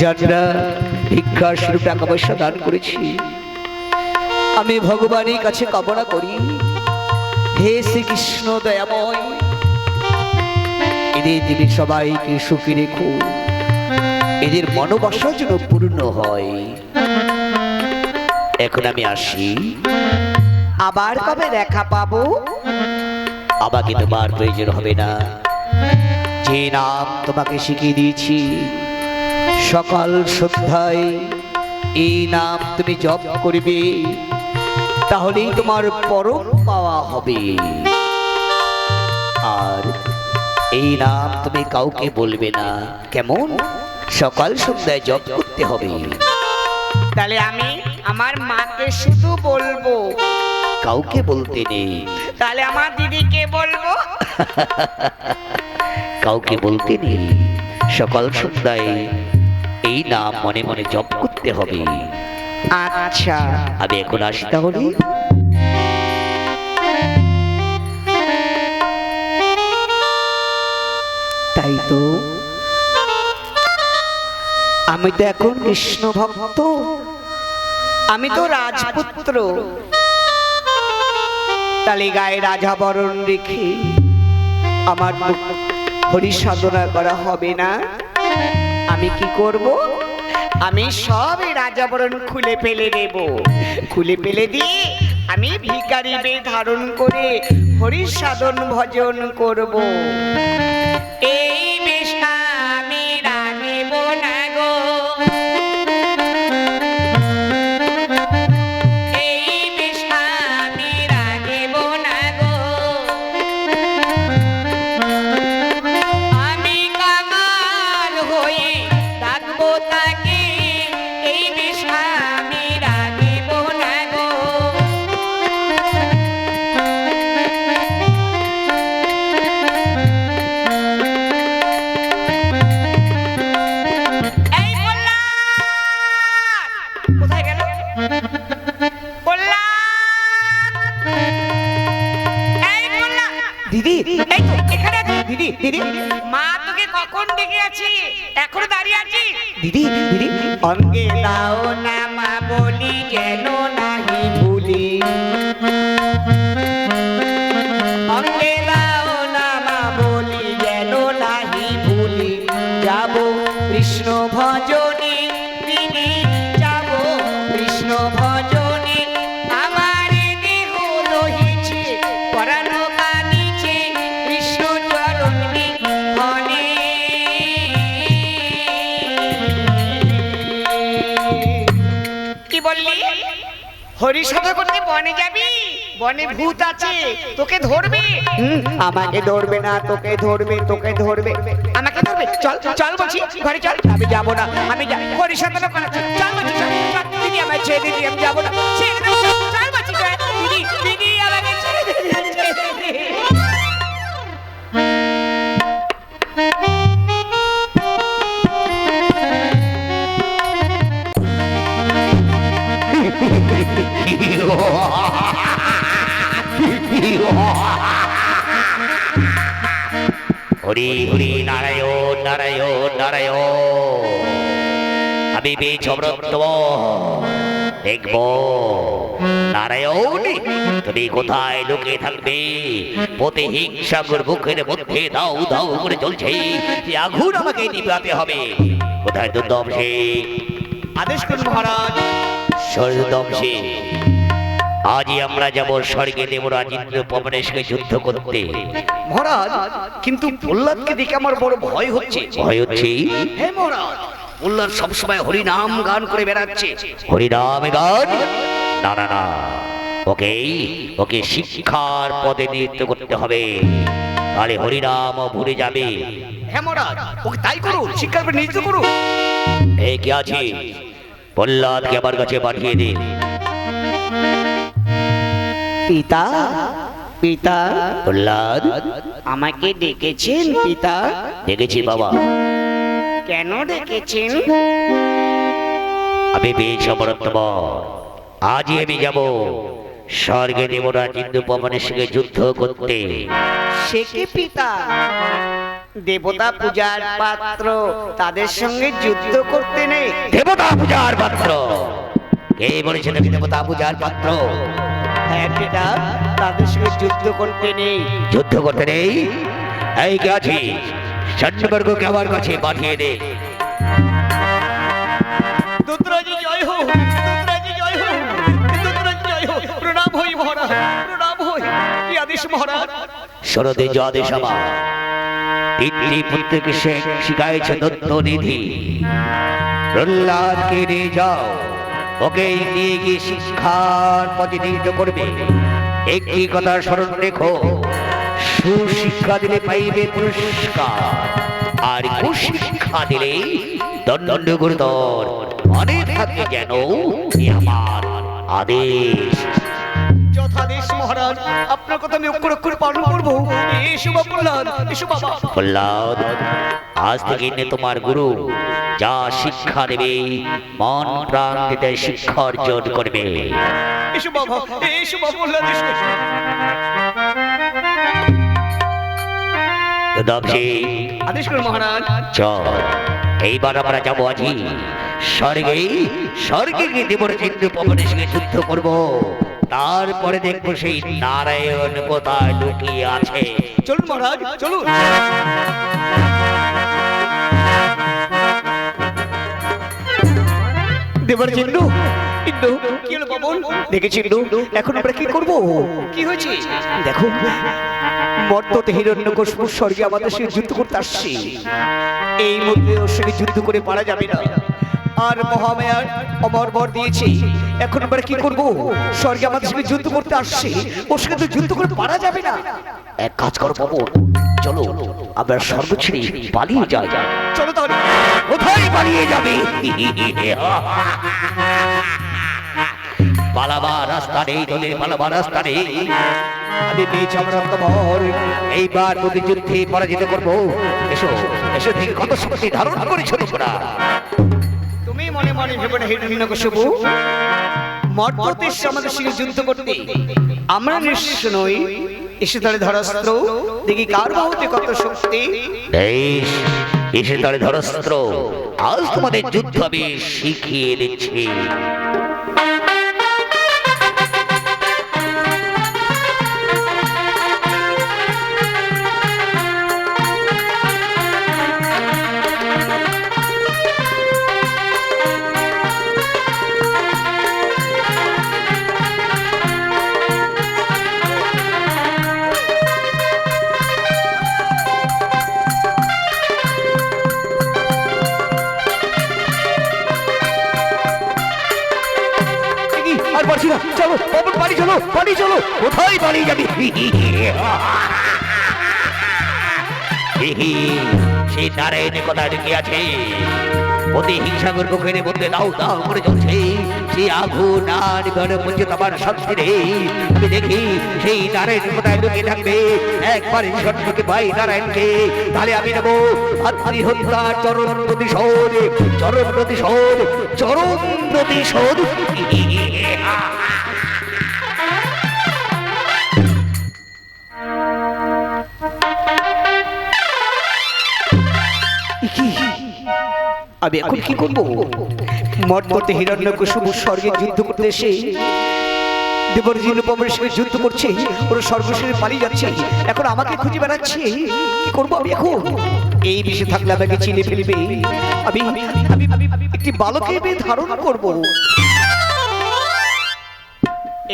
যারা ভিক্ষা স্বরূপ টাকা পয়সা দান করেছি। আমি ভগবানের কাছে কামনা করি। হে শ্রীকৃষ্ণ দয়াময় এদের তিনি সবাইকে সুখী রেখো। এদের মনোবাসা যেন পূর্ণ হয়। এখন আমি আসি। আবার কবে দেখা পাবো? আমাকে তোমার প্রয়োজন হবে না। যে নাম তোমাকে শিখিয়ে দিয়েছি সকাল সন্ধ্যায় এই নাম তুমি জপ করবে তাহলেই তোমার পরম পাওয়া হবে। আর এই নাম তুমি কাউকে বলবে না কেমন? সকাল সন্ধ্যায় জপ করতে হবে। তাহলে আমি আমার মাকে শুধু বলব। কাউকে বলতে নেই। তাহলে আমার দিদিকে বলব? কাউকে বলতে নেই। সকাল সন্ধ্যায় এই নাম মনে মনে জপ করতে হবে। আচ্ছা। আমি এখন আসি তাহলে। তাই তো। আমি তো এখন কৃষ্ণ ভক্ত। আমি তো রাজপুত্র। তাহলে গায়ে রাজা বরণ রেখে আমার হরি সাধনা করা হবে না। আমি কি করব? আমি সব রাজাবরণ খুলে ফেলে দেব। খুলে ফেলে দিয়ে আমি ভিকারি বে ধারণ করে হরি সাধন ভজন করব। এই যাব কৃষ্ণ ভজনে যাব কৃষ্ণ ভজনে। আমার দেহ রহিছে পরানো কানিছে কৃষ্ণ চরণ কি বললি? হরিসভা করতে বনে যাবি? বনে ভূত আছে তোকে ধরবে। আমাকে ধরবে না তোকে ধরবে তোকে ধরবে। চল চল বলছি ঘরে চল। আমি যাব না আমি হরিসভা করা চল বলছি দিদি আমার ছেড়ে দিদি আমি যাব না। চল, বলছি দিদি দিদি আমাকে ছেড়ে। হরি হরি নারায়ণ নারায়ণ নারায়ণ। আমি বীজ অমৃত দেখব। নারায়ণ তুমি কোথায় লুকিয়ে থাকবে? পথে হিংসাগুর মুখের মধ্যে দাও দাও করে চলছে। আগুন আমাকে নিভাতে হবে। কোথায় দুর্দমসে আদেশ করুন মহারাজ। স্বর্গদমসে আজই আমরা যাব স্বর্গে দেবরাজ ইন্দ্র পবনেশকে যুদ্ধ করতে। মহারাজ কিন্তু প্রহ্লাদকে দেখে আমার বড় ভয় হচ্ছে। ভয় হচ্ছে? হে মহারাজ প্রহ্লাদ সবসময় হরিনাম গান করে বেড়াচ্ছে। হরিনাম গান? না না না। ওকে ওকে শিক্ষার পদে নৃত্য করতে হবে। তাহলে হরিনাম ভুলে যাবে। হ্যাঁ মহারাজ ওকে তাই করুন শিক্ষার উপর নিয়োজিত করুন। এই কি আছে? প্রহ্লাদকে আমার কাছে পাঠিয়ে দিন। পিতা পিতা প্রহ্লাদ। আমাকে ডেকেছেন পিতা। দেখেছি বাবা। কেন ডেকেছেন? আমি বেশ অমরত্ব আজই আমি যাব। স্বর্গে দেবরাজ ইন্দু পবনের সঙ্গে যুদ্ধ করতে। সে কি পিতা? দেবতা পূজার পাত্র তাদের সঙ্গে যুদ্ধ করতে নেই। দেবতা পূজার পাত্র। কে বলেছে তুমি দেবতা পূজার পাত্র? হ্যাঁ তাদের সঙ্গে যুদ্ধ করতে নেই। যুদ্ধ করতে নেই? এই কে আছিস? সৈন্যবর্গকে আমার কাছে পাঠিয়ে দে। দুতরাজি জয় হোক দুতরাজি জয় হোক দুতরাজি জয় হোক। প্রণাম হই মহারাজ প্রণাম হই। কি আদেশ মহারাজ? শরদে যাদের সভা। তিনটি পুত্রকে সে শিখাইছে দত্ত নিধি প্রহ্লাদকে নিয়ে যাও। ওকে নিয়ে গিয়ে শিক্ষার পথে নিহিত করবে। একটি কথা স্মরণ রেখো, সুশিক্ষা দিলে পাইবে পুরস্কার, আর কুশিক্ষা দিলে দণ্ড গুরুতর মনে থাকে যেন আমার আদেশ। যথাদেশ মহারাজ। আপনার কথা আমি অক্ষর অক্ষর পালন করব। এসো বাবা প্রহ্লাদ এসো বাবা। প্রহ্লাদ আজ থেকে নে তোমার গুরু। যা শিক্ষা দেবে মন প্রাণ দিতে শিক্ষা অর্জন করবে। এসো বাবা এসো বাবা প্রহ্লাদ এসো আদেশ করুন মহারাজ। চল। এইবার আমরা যাব আজি স্বর্গে স্বর্গে গিয়ে দেবর পবনের সঙ্গে যুদ্ধ করব। তারপরে দেখব সেই নারায়ণ কোথায় লুকিয়ে আছে। চলুন মহারাজ, চলুন। দেখেছি এখন আমরা কি করব? কি দেখো আমাদের যুদ্ধ করতে আসছে। এই সঙ্গে যুদ্ধ করে পারা যাবে না। আর মহামায়ার অমর বর দিয়েছে। এখন আমরা কি করব? স্বর্গে আমাদের সঙ্গে যুদ্ধ করতে আসছে। ওর সঙ্গে তো যুদ্ধ করে পারা যাবে না। এক কাজ করো পবন চলো আমরা স্বর্গ ছেড়ে পালিয়ে যাই। চলো তাহলে কোথায় পালিয়ে যাবে? পালাবার রাস্তা নেই তোদের পালাবার রাস্তা নেই। আমি পেয়েছি আমার রক্তভর এইবার তোদের যুদ্ধে পরাজিত করব। এসো এসো দেখি কত শক্তি ধারণ করেছ তোমরা। তুমি মনে মনে ভেবে আমাদের সঙ্গে যুদ্ধ করতে। আমরা নই এসে তাহলে ধরাস্ত্র, দেখি কার বাহুতে কত শক্তি। এসে তারে ধরস্ত্র, আজ তোমাদের যুদ্ধ আমি শিখিয়ে দিচ্ছি। চলো, পানি চলো, কোথায় পালিয়ে যাবি? সেই নারায়ণের কথা ঢুকে আছে। অতি হিংসাগর মুখের মধ্যে দাও দাও করে চলছে। সেই আগুন আর ঘরে আমার শান্তি নেই আমি দেখি সেই নারায়ণ কোথায় ঢুকে থাকবে। একবার ঈশ্বরকে পাই নারায়ণকে। তাহলে আমি নেব ভাতৃ হত্যা চরণ প্রতিশোধ চরণ প্রতিশোধ চরণ প্রতিশোধ। আমি এখন কি করব? করব মর্ততে হিরণ্যকশিপু স্বর্গে যুদ্ধ করতে এসে দেবরজিন উপমের সঙ্গে যুদ্ধ করছে, ওরা সর্বশেষে পালিয়ে যাচ্ছে, এখন আমাকে খুঁজে বেড়াচ্ছে, কি করব আমি এখন? এই বিষয়ে থাকলে আমাকে চিনে ফেলবে। আমি আমি একটি বালকের মেয়ে ধারণ করব।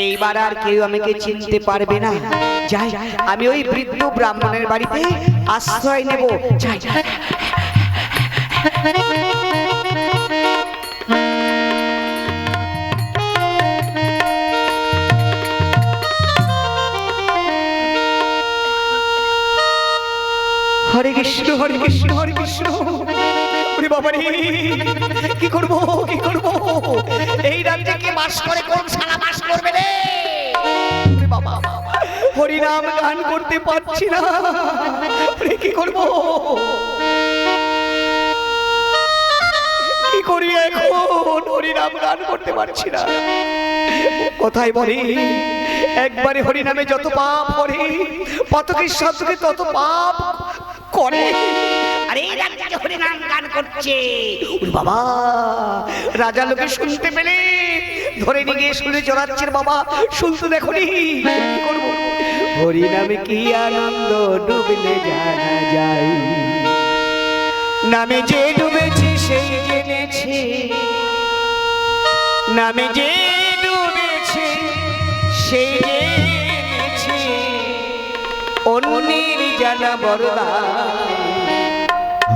এইবার আর কেউ আমাকে চিনতে পারবে না। যাই, আমি ওই বৃদ্ধ ব্রাহ্মণের বাড়িতে আশ্রয় নেব। যাই। কৃষ্ণ হরে কৃষ্ণ হরে কৃষ্ণ ওরে বাবা রে, কি করব কি করব? এই রাজ্যে কে বাস করে কোন শালা বাস করবে রে? বাবা, হরিনাম গান করতে পারছি না। কি করব? কি করি এখন? হরিনাম গান করতে পারছি না। কোথায় বলি, একবারে হরিনামে যত পাপ করে পতকের সাথে তত পাপ করে। আরে হরিনাম গান করছে ওরে বাবা, রাজা লোকে শুনতে পেলে। ধরে নিয়ে শুনে চড়াচ্ছে বাবা, শুনতে দেখো নি হরিনামে কি আনন্দ ডুবলে জানা নামে যে ডুবেছি সেই জেনেছি। নামে যে ডুবেছি সেই অন্যের জানা বড়দা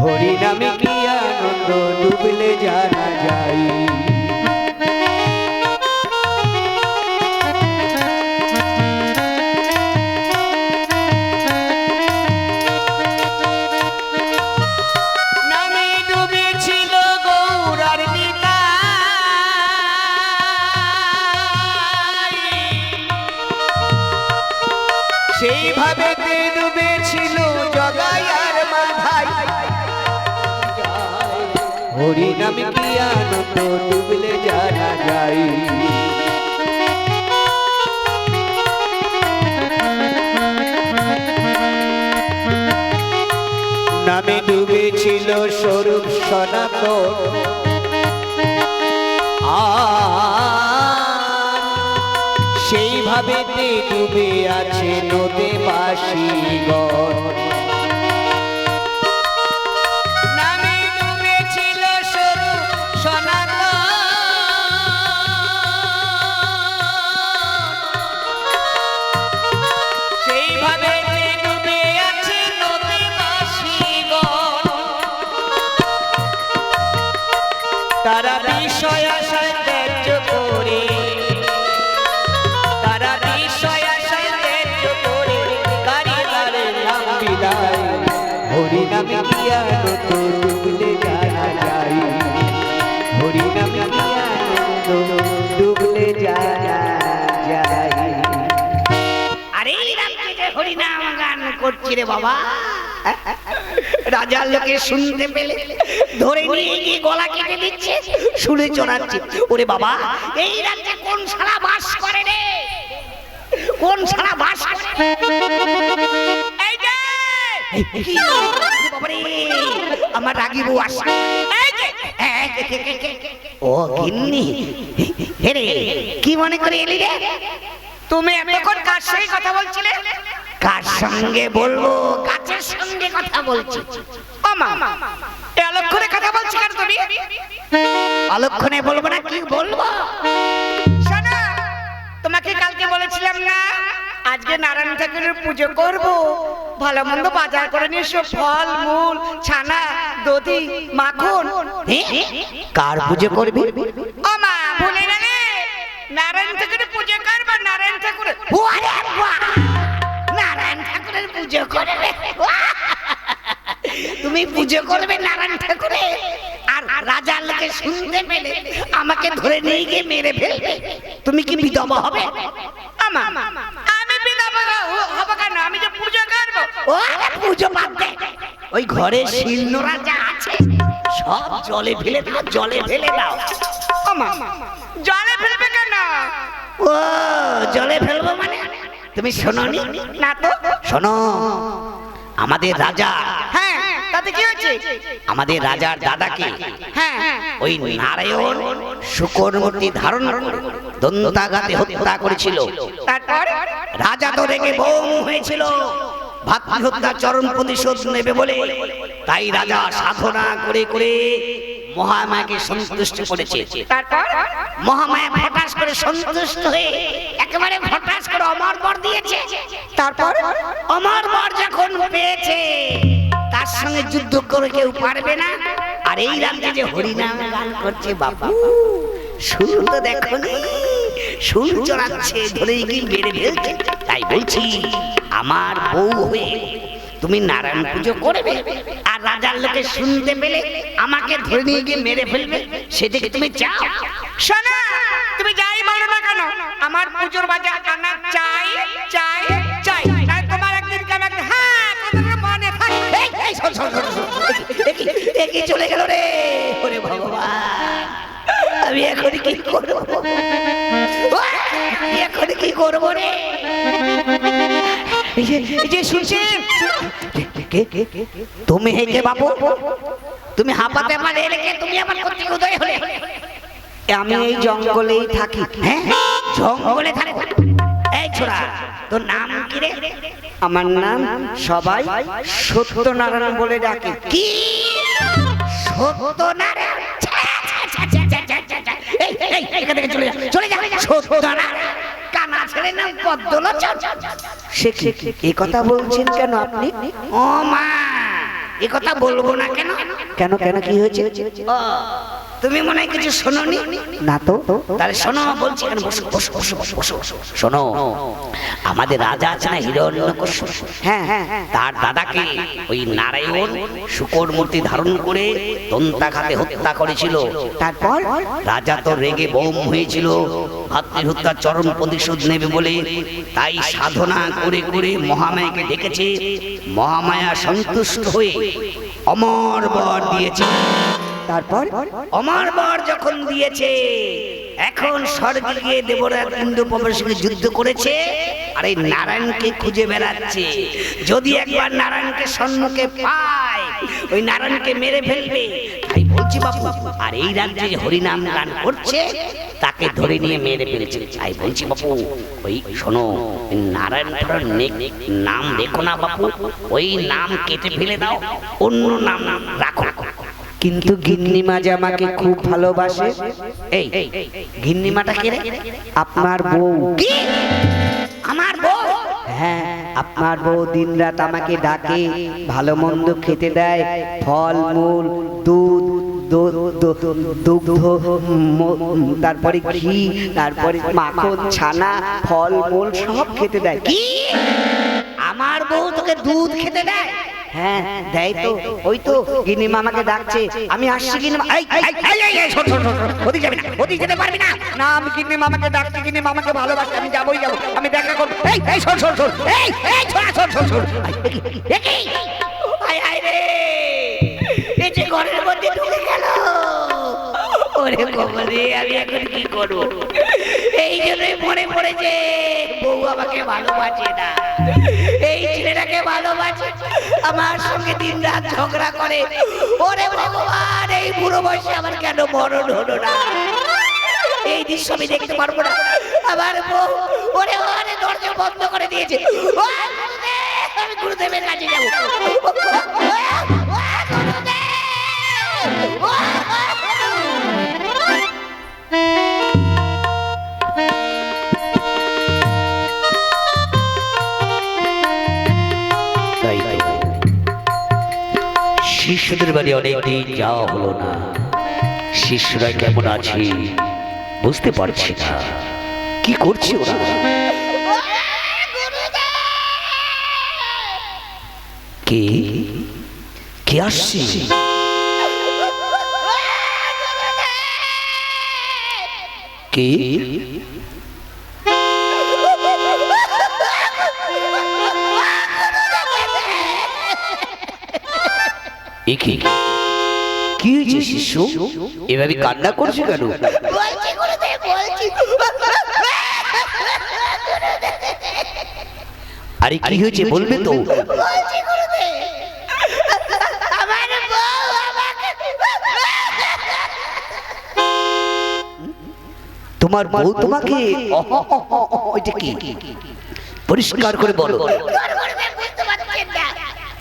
হরি নামে কি আনন্দ ডুবলে জানা যায়। সেইভাবে ডুবেছিল জগাই আর মাধাই হরি নামে কি আনন্দ ডুবলে জানা যায়? নামে ডুবেছিল স্বরূপ সনাতন। সেইভাবে ডুবে আছে নদী বাসীগণ তারা বিষয় আশায় নামে কি আনন্দ ডুবলে জানা যায় হরি নামে কি আনন্দ ডুবলে জানা যায়। আরে এই রাত্রে গান করছি রে বাবা। রাজার লোকে শুনতে পেলে ধরে নিয়ে গিয়ে গলা কেটে দিচ্ছে শুনে চড়াচ্ছে ওরে বাবা এই রাজ্যে কোন শালা বাস করে রে? কোন শালা বাস করে? এই যে! বাবারে, আমার রাগি বউ আসছে। ও গিন্নি। হেরে কি মনে করে এলি রে? তুমি এতক্ষণ কার সঙ্গে কথা বলছিলে? কার সঙ্গে বলব? কাছের সঙ্গে কথা বলছি। ওমা এলক্ষণে কথা বলছি কেন তুমি? অলক্ষণে বলব না কি বলব? শোনো তোমাকে কালকে বলেছিলাম না আজকে নারায়ণ ঠাকুরের পুজো করব। ভালো মন্দ বাজার করে নিয়ে এসো ফল মূল ছানা দধি মাখন? কার পুজো করবি? ও মা ভুলে গেলে? নারায়ণ ঠাকুরের পুজো করব নারায়ণ ঠাকুরের বাবা! নারায়ণ ঠাকুরের পুজো করবে। তুমি পুজো করবে নারায়ণ ঠাকুরে। আর রাজার লোকে শুনতে পেলে আমাকে ধরে নিয়ে গিয়ে মেরে ফেলবে। তুমি কি বিধবা হবে? আমা হব কেন? আমি যে পুজো করব। ও পুজো বাদ দে। ওই ঘরে শিলনোড়া যা আছে সব জলে ফেলে দাও জলে ফেলে দাও। জলে ফেলবে কেন? ও জলে ফেলব মানে? তুমি শোনো না তো। শোনো আমাদের রাজা তাতে কি হয়েছে? আমাদের রাজার দাদাকে হ্যাঁ। ওই নারায়ণ শুকর মূর্তি ধারণ দন্তাঘাতে হত্যা করেছিল। তারপর? রাজা তো রেগে বোম হয়েছিল। ভাতৃ হত্যা চরম প্রতিশোধ নেবে বলে। তাই রাজা সাধনা করে করে মহামায়াকে সন্তুষ্ট করেছে। তারপর? মহামায়া ফটাস করে সন্তুষ্ট হয়ে একেবারে ফটাস করে অমর বর দিয়েছে। তারপর? অমর বর যখন পেয়েছে তার সঙ্গে যুদ্ধ করে কেউ পারবে না। আর এই রাজ্যে যে হরিনাম গান করছে বাবু। সুর তো দেখো সুর চড়াচ্ছে ধরে গিয়ে মেরে ফেলছে। তাই বলছি, আমার বউ হয়ে তুমি নারায়ণ পুজো করবে আর রাজার লোকে শুনতে পেলে আমাকে ধরে নিয়ে গিয়ে মেরে ফেলবে সেটাকে তুমি চাও? শোনো, তুমি যাই বলো না কেন, আমার পুজোর বাজার চাই চাই। কি চলে গেল রে। ওরে ভগবান, আমি এখন কি করব? এখন কি করব রে? যে- যে কে তুমি হে কে বাবু তুমি হাঁপাতে পারে রেখে তুমি আমার কর্তৃক উদয় হলে। আমি এই জঙ্গলেই থাকি। হ্যাঁ জঙ্গলে থাকে। ছোড়া। তোর নাম কি রে? আমার নাম সবাই সত্যনারায়ণ বলে ডাকে। কি? সত্যনারায়ণ? চলে যা, সত্যনারায়ণ। কানা ছেলে নাম পদ্মলোচন। সে এ কথা বলছেন কেন আপনি? ও মা এ কথা বলব না কেন? কেন কেন কি হয়েছে? তুমি মনে হয় কিছু শোনোনি? না তো। তাহলে শোনো বলছি কেন বসো বসো বসো বসো বসো। শোনো আমাদের রাজা আছে না হিরণ্যকশ্য হ্যাঁ হ্যাঁ হ্যাঁ। তার দাদাকে ওই নারায়ণ শুকর মূর্তি ধারণ করে দন্তাঘাতে হত্যা করেছিল। তারপর? রাজা তো রেগে বোম হয়েছিল। ভাতৃ হত্যার চরম প্রতিশোধ নেবে বলে তাই সাধনা করে করে মহামায়াকে ডেকেছে। মহামায়া সন্তুষ্ট হয়ে অমর বর দিয়েছে। তারপর অমর বর যখন দিয়েছে, এখন স্বর্গে গিয়ে দেবরাজ ইন্দ্র প্রবের সঙ্গে যুদ্ধ করেছে আর এই নারায়ণকে খুঁজে বেড়াচ্ছে। যদি একবার নারায়ণকে স্বর্ণকে পায়, ওই নারায়ণকে মেরে ফেলবে। তাই বলছি বাবু আর এই রাজ্যে হরিনাম গান করছে, তাকে ধরে নিয়ে মেরে ফেলেছে। তাই বলছি বাবু ওই শোনো, নারায়ণ নাম রেখো না বাবু ওই নাম কেটে ফেলে দাও, অন্য নাম রাখো। কিন্তু গিন্নিমা যে আমাকে খুব ভালোবাসে এই গিন্নিমাটা কে আপনার বউ। কি? আমার বউ? হ্যাঁ আপনার বউ দিন রাত আমাকে ডাকে ভালো মন্দ খেতে দেয় ফল মূল দুধ দুগ্ধ তারপরে ঘি তারপরে মাখন ছানা ফল মূল সব খেতে দেয়। কি? আমার বউ তোকে দুধ খেতে দেয়? হ্যাঁ দেয় তো। ওই তো গিন্নিমা আমাকে ডাকছে। আমি আসছি যাবি না, আমি গিন্নিমা আমাকে ডাকছে গিন্নিমা আমাকে ভালোবাসে আমি যাবোই যাব। আমি দেখা করব। আয়, আয় রে, আমি এখন কি করব? এই জন্যই মনে পড়েছে। এই ছেলেটাকে ভালোবাসে আমার সঙ্গে দিন রাত ঝগড়া করে ওরে এই বুড়ো বয়সে আমার কেন মরণ হলো না এই দৃশ্য আমি দেখতে পারব না আমার বউ ওরে ওরে দরজা বন্ধ করে দিয়েছে আমি গুরুদেবের কাছে যাব শিষ্যদের বাড়ি অনেকদিন যাওয়া হলো না। শিষ্যরা কেমন আছে বুঝতে পারছি না। কি করছে ওরা? কে? কে আসছে? কে? একে কি? হয়েছে শিষ্য এভাবে কান্না করছে কেন? আরে কি হয়েছে বলবে তো। বলছি গুরুদেব। আমার বউ আমাকে তোমার বউ তোমাকে ওইটা কি? পরিষ্কার করে বলো।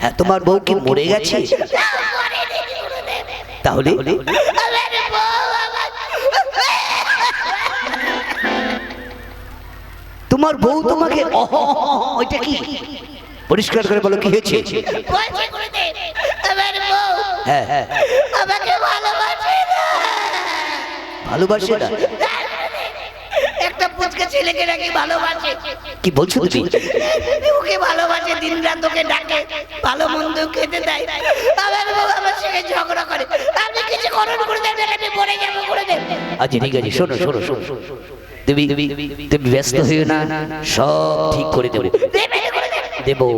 হ্যাঁ তোমার বউ কি মরে গেছে? তাহলে? তোমার বউ তোমাকে ওইটা কি? পরিষ্কার করে বলো কি হয়েছে? হ্যাঁ হ্যাঁ। আমাকে ভালোবাসে না। ভালোবাসে না? ছেলেকে নাকি ভালোবাসে? কি বলছো তুমি? ওকে ভালোবাসে দিন রাত ওকে ডাকে ভালো মন্দ খেতে দেয়। আমার বউ আমার সঙ্গে ঝগড়া করে। আপনি কিছু করুন করে দেবেন আমি পড়ে যাব করে দেবেন আচ্ছা ঠিক আছে শোনো শোনো শোনো। তুমি তুমি ব্যস্ত হইও না সব ঠিক করে দেবো। দেবো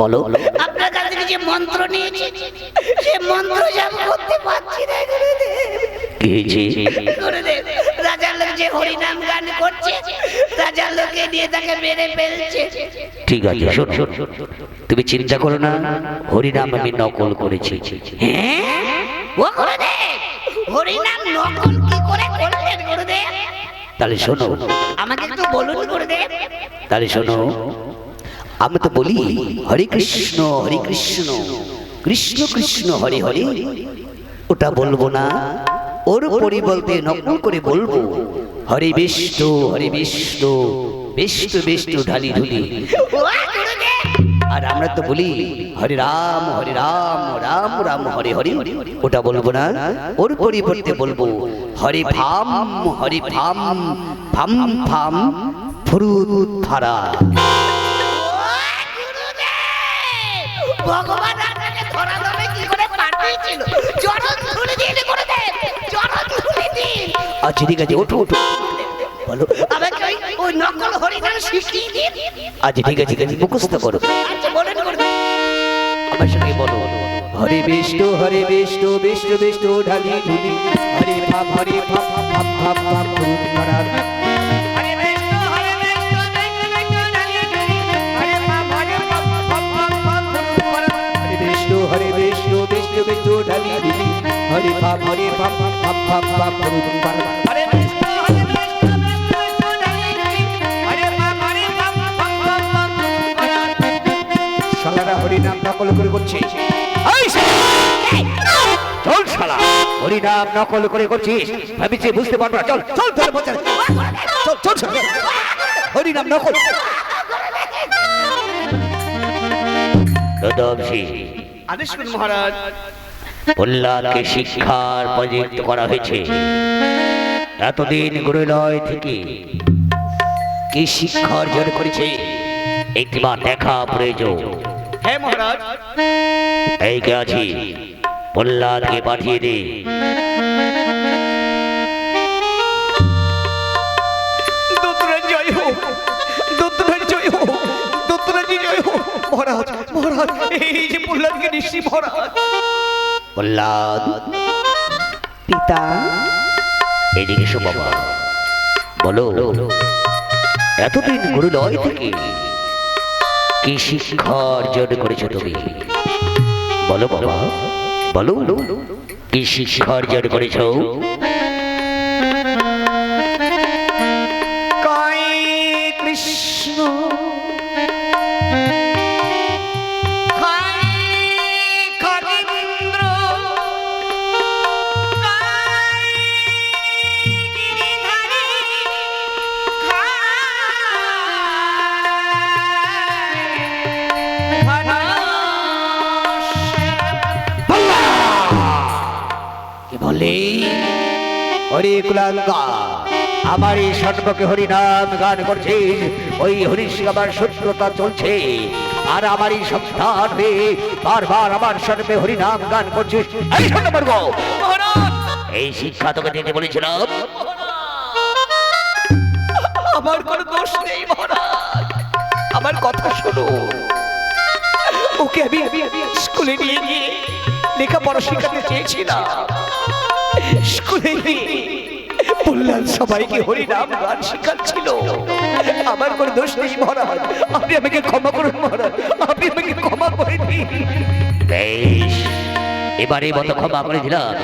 বলো। আপনার কাছ থেকে যে মন্ত্র নিয়েছি। সে মন্ত্র জাপ করতে পারছি না গুরুদেব। কি গুরুদেব হরিনাম গান করছে রাজার লোকে দিয়ে তাকে মেরে ফেলছে। ঠিক আছে শোন। শোন তুমি চিন্তা করো না হরিনাম আমি নকল করেছি। হ্যাঁ? ও গুরুদেব হরিনাম নকল কি করে করলেন গুরুদেব? তাহলে শোনো। আমাকে একটু বলুন গুরুদেব। তাহলে শোনো আমি তো বলি হরে কৃষ্ণ হরে কৃষ্ণ কৃষ্ণ কৃষ্ণ হরে হরে। ওটা বলব না। ওর পরিবর্তে নকল করে বলব হরে বিষ্ণু হরে বিষ্ণু বিষ্ণু বিষ্ণু ঢালি ঢুলি। আর আমরা তো বলি হরে রাম হরে রাম রাম রাম হরে হরে। ওটা বলব না ওর পরিবর্তে বলব হরে ফাম হরে ফাম ফাম ফাম ফুরুত ফারা। ভগবান আপনাকে ধরা দেবে কি করে পাঠিয়েছিল চরণ ধুলে দিন আচ্ছা ঠিক আছে ওঠো ওঠো। বলো। আমাকে ওই ওই নকল শিখিয়ে দিন। আচ্ছা ঠিক আছে ঠিক আছে মুখস্থ করো। আচ্ছা বলেন আমার সঙ্গে বলো। হরে বিষ্ণু হরে বিষ্ণু বিষ্ণু বিষ্ণু ঢালি ঢুলি। হরে ভাব হরে ভাব ভাব ভাব ভাব ফুরুত ফারা হরে বিষ্ণু হরে বিষ্ণু বিষ্ণু হরে হরে ভাব হরে ভাব ভাব ভাব ভাব শালারা হরিনাম নকল করে করছে চল শালা হরিনাম নকল করে করছিস ভাবিছি বুঝতে পারব না চল চল চল চল হরিনাম নকল আদেশ করুন মহারাজ প্রহ্লাদকে শিক্ষার প্রজেক্ট করা হয়েছে। এতদিন গুরুলয় থেকে কি শিক্ষা অর্জন করেছে একটিবার দেখা প্রয়োজন। হ্যাঁ মহারাজ! এই কে আছি? প্রহ্লাদকে পাঠিয়ে দে। জয় হোক দত্তরাজ জয় হোক জয় হোক। মহারাজ মহারাজ এই যে প্রহ্লাদকে মহারাজ। প্রহ্লাদ। পিতা। এদিকে এসো বাবা। বলো এতদিন গুরুলয় থেকে কি শিক্ষা অর্জন করেছ তুমি? বলো বাবা বলো কি শিক্ষা অর্জন করেছ? হরে কুলাঙ্গা। আমার এই সর্বকে হরিনাম গান করছিস ওই হরিশ আমার সত্যতা চলছে। আর আমার এই সন্তান হয়ে বারবার আমার সর্বে হরিনাম গান করছিস এই শিক্ষা তোকে দিতে বলেছিলাম। আমার কোনো দোষ নেই মহারাজ। আমার কথা শোনো। ওকে আমি স্কুলে নিয়ে গিয়ে লেখাপড়া শেখাতে চেয়েছিলাম। স্কুলে বললাম সবাইকে হরিনাম গান শেখাচ্ছিল। আমার কোনো দোষ নেই মহারাজ। আপনি আমাকে ক্ষমা করুন মহারাজ। আপনি আমাকে ক্ষমা করে দিন। বেশ। এবারে মতো ক্ষমা করে দিলাম।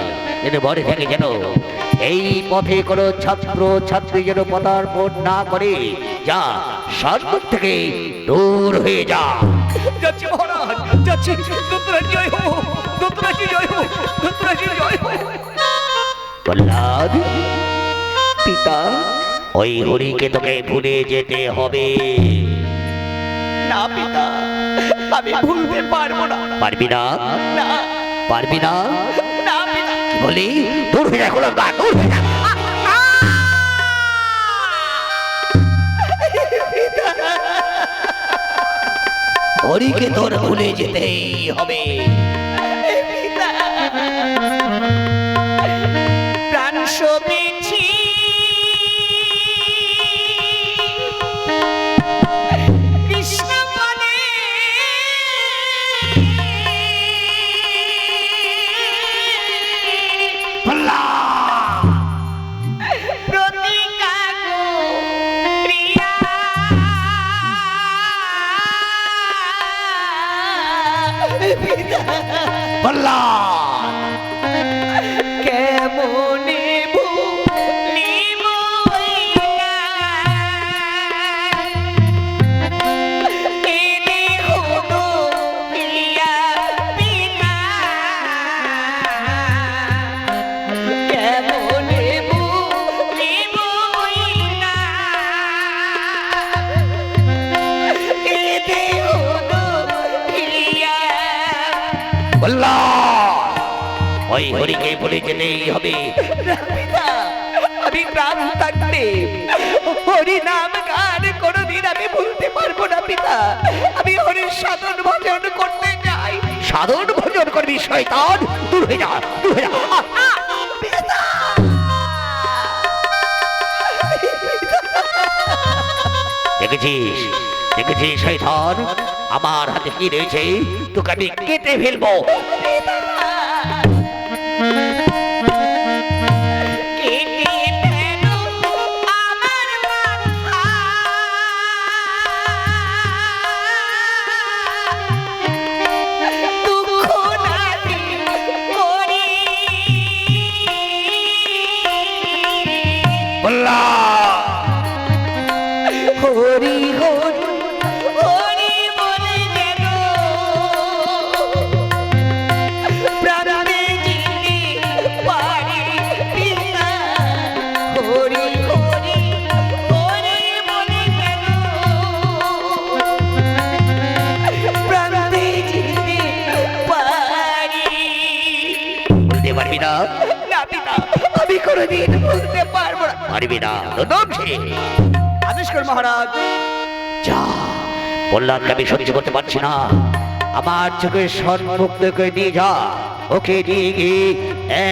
কিন্তু বড় থেকে যেন এই পথে কোনো ছাত্র ছাত্রী যেন পদার্পণ না করে যা সর্বত থেকে দূর হয়ে যা। যাচ্ছি মহারাজ। যাচ্ছি। দত্তরাজ জয় হো দত্তরাজ জয় হো দত্তরাজ জয় হো প্রহ্লাদ। পিতা। ওই হরিকে তোকে ভুলে যেতে হবে। না পিতা আমি ভুলতে পারব না। পারবি না? না। পারবি না? না পিতা। বলি? দূর হয়ে যা কুলাঙ্গা, দূর হয়ে যা। হরিকে তোর ভুলে যেতেই হবে। ওই হরিকে বলে যেতেই হবে। আমি প্রাণ থাকতে হরি নাম গান কোনোদিন আমি ভুলতে পারব না পিতা। আমি হরির সাধন ভজন করতে যাই সাধন ভোজন করবি শয়তান। দূর হয়ে যা দূর হয়ে যা। দেখেছিস? দেখেছিস শয়তান? আমার হাতে কি রয়েছে? তোকে আমি কেটে ফেলব। বললাম, আমি সহ্য করতে পারছি না। আমার চোখের সম্মুখ থেকে নিয়ে যা। ওকে নিয়ে গিয়ে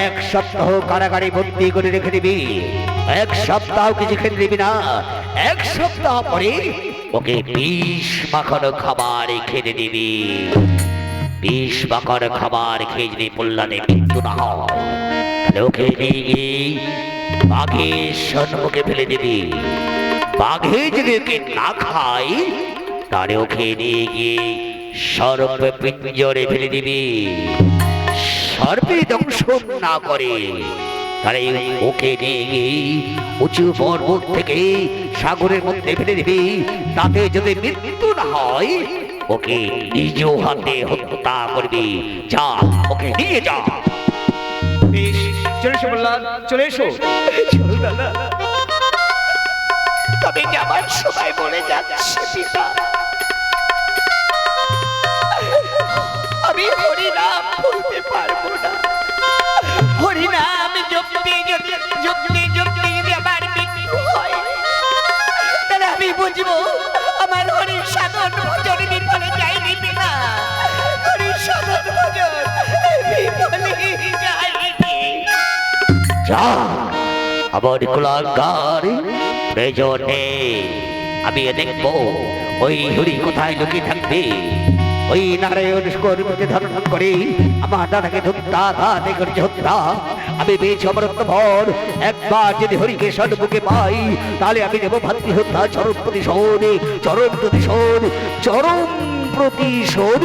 এক সপ্তাহ কারাগারে বন্দি করে রেখে দিবি। এক সপ্তাহ কিছু খেতে দিবি না। এক সপ্তাহ পরে ওকে বিষ মাখানো খাবার খেতে দিবি। বিষ মাখানো খাবার খেয়ে যদি কল্যাণে মৃত্যু না হয় ওকে নিয়ে গিয়ে বাঘের সম্মুখে ফেলে দিবি। বাঘে যদি ওকে না খায় তাহলে ওকে নিয়ে গিয়ে সর্প পিঞ্জরে ফেলে দিবি। সর্পে দংশন না করে তাহলে ওকে নিয়ে গিয়ে উঁচু পর্বত থেকে সাগরের মধ্যে ফেলে দিবি। তাতে যদি মৃত্যু না হয় ওকে নিজ হাতে হত্যা করবি। যা ওকে নিয়ে যা। বেশ চলে এসো বললাম চলে এসো। চলো দাদা। তবে যাবার সময় বলে যাচ্ছে পিতা? আমার কুলাঙ্গার প্রয়োজন আমি দেখব ওই হরি কোথায় লুকিয়ে থাকবে? ওই নারায়ণ ধারণ করে আমার দাদাকে করেছে হত্যা আমি পেয়েছি অমরত্ব ভর। একবার যদি হরিকে সন্মুখে পাই, তাহলে আমি দেবো ভাতৃ হত্যা, চরম প্রতিশোধ চরম প্রতিশোধ চরম প্রতিশোধ।